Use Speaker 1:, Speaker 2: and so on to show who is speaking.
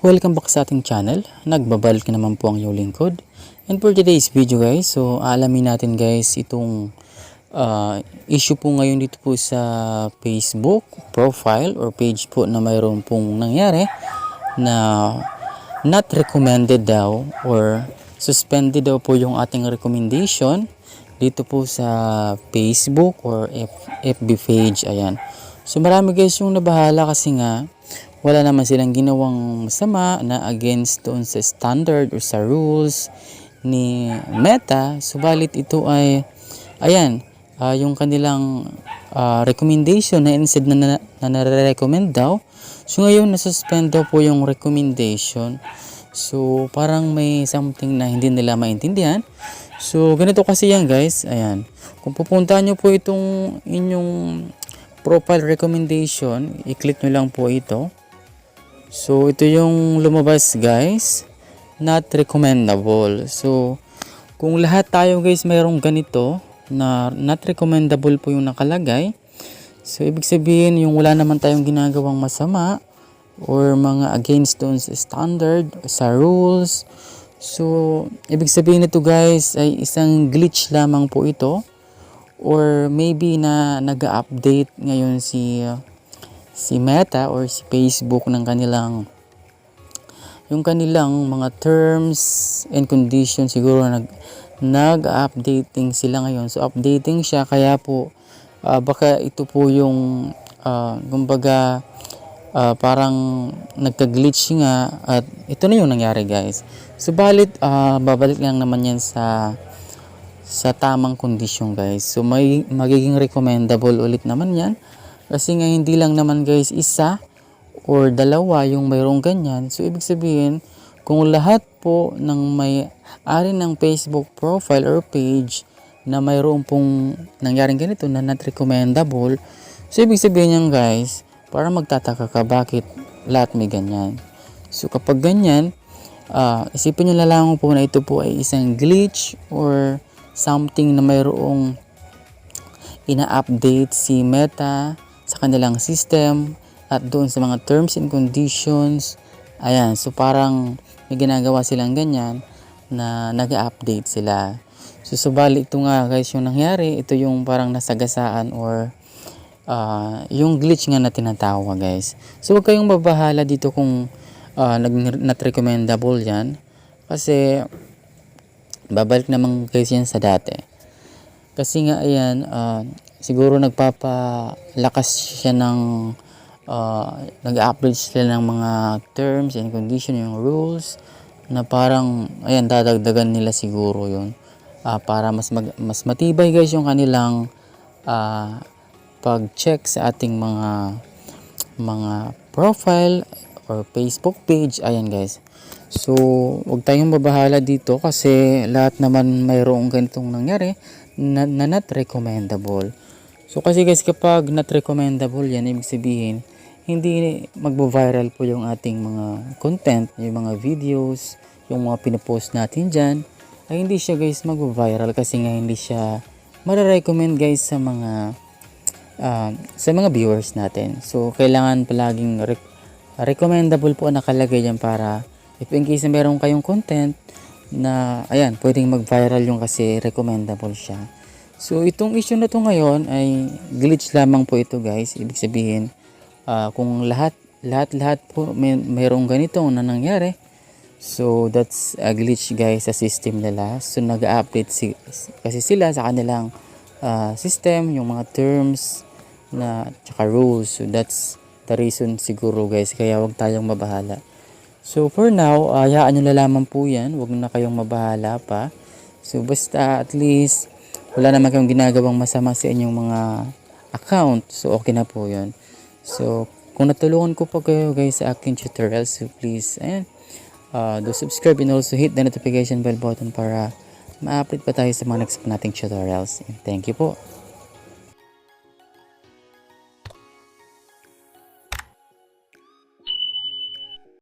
Speaker 1: Welcome back sa ating channel. Nagbabalik na naman po ang iyong lingkod. And for today's video guys, so alamin natin guys itong uh, issue po ngayon dito po sa Facebook profile or page po na mayroon pong nangyari na not recommended daw or suspended daw po yung ating recommendation dito po sa Facebook or F- FB page. Ayan. So marami guys yung nabahala kasi nga wala naman silang ginawang masama na against doon sa standard or sa rules ni Meta. Subalit ito ay, ayan, ah, yung kanilang ah, recommendation na instead na, na, na nare-recommend daw. So ngayon, nasuspend daw po yung recommendation. So parang may something na hindi nila maintindihan. So ganito kasi yan guys, ayan. Kung pupuntahan nyo po itong inyong profile recommendation, i-click nyo lang po ito. So, ito yung lumabas guys. Not recommendable. So, kung lahat tayo guys mayroong ganito na not recommendable po yung nakalagay. So, ibig sabihin yung wala naman tayong ginagawang masama or mga against doon standard, sa rules. So, ibig sabihin nito guys ay isang glitch lamang po ito or maybe na nag-update ngayon si uh, si Meta or si Facebook ng kanilang yung kanilang mga terms and conditions siguro nag nag-updating sila ngayon. So updating siya kaya po ah, baka ito po yung uh, kumbaga ah, parang nagka-glitch nga at ito na yung nangyari guys. Subalit ah, babalik lang naman yan sa sa tamang kondisyon guys. So may magiging recommendable ulit naman yan. Kasi nga hindi lang naman guys isa or dalawa yung mayroong ganyan. So ibig sabihin kung lahat po ng may ari ng Facebook profile or page na mayroong pong nangyaring ganito na not recommendable. So ibig sabihin yan guys, para magtataka ka bakit lahat may ganyan. So kapag ganyan, ah, isipin nyo na lang po na ito po ay isang glitch or something na mayroong ina-update si Meta sa kanilang system at doon sa mga terms and conditions. Ayan, so parang may ginagawa silang ganyan na nag-update sila. So subali ito nga guys yung nangyari, ito yung parang nasagasaan or ah, yung glitch nga na tinatawag guys. So huwag kayong mabahala dito kung uh, not recommendable yan. Kasi babalik naman guys yan sa dati. Kasi nga ayan, ah, siguro nagpapalakas siya ng uh, nag-upload sila ng mga terms and condition, yung rules na parang ayan dadagdagan nila siguro yun. Ah, para mas mag, mas matibay guys yung kanilang ah, pag-check sa ating mga mga profile or Facebook page. Ayan guys. So huwag tayong mabahala dito kasi lahat naman mayroong ganitong nangyari na, na not recommendable so kasi guys kapag not recommendable yan ibig sabihin hindi magbo-viral po yung ating mga content yung mga videos yung mga pinopost natin dyan ay hindi siya guys magvo-viral kasi nga hindi siya mare-recommend guys sa mga ah, sa mga viewers natin. So, kailangan palaging rec- recommendable po nakalagay dyan para if in case na meron kayong content na, ayan, pwedeng mag-viral yung kasi recommendable siya. So, itong issue na to ngayon ay glitch lamang po ito guys. Ibig sabihin, ah, kung lahat, lahat-lahat po may, mayroong ganito na nangyari, So that's a glitch guys sa system nila. So nag-update si, kasi sila sa kanilang ah, system, yung mga terms na tsaka rules. So that's the reason siguro guys kaya wag tayong mabahala. So for now, uh, hayaan nyo na lamang po yan. Wag na kayong mabahala pa. So basta at least wala naman kayong ginagawang masama sa inyong mga account. So okay na po yun. So kung natulungan ko pa kayo guys sa aking tutorial, so please, ayan, uh, do subscribe and also hit the notification bell button para ma-update pa tayo sa mga next nating tutorials. And thank you po.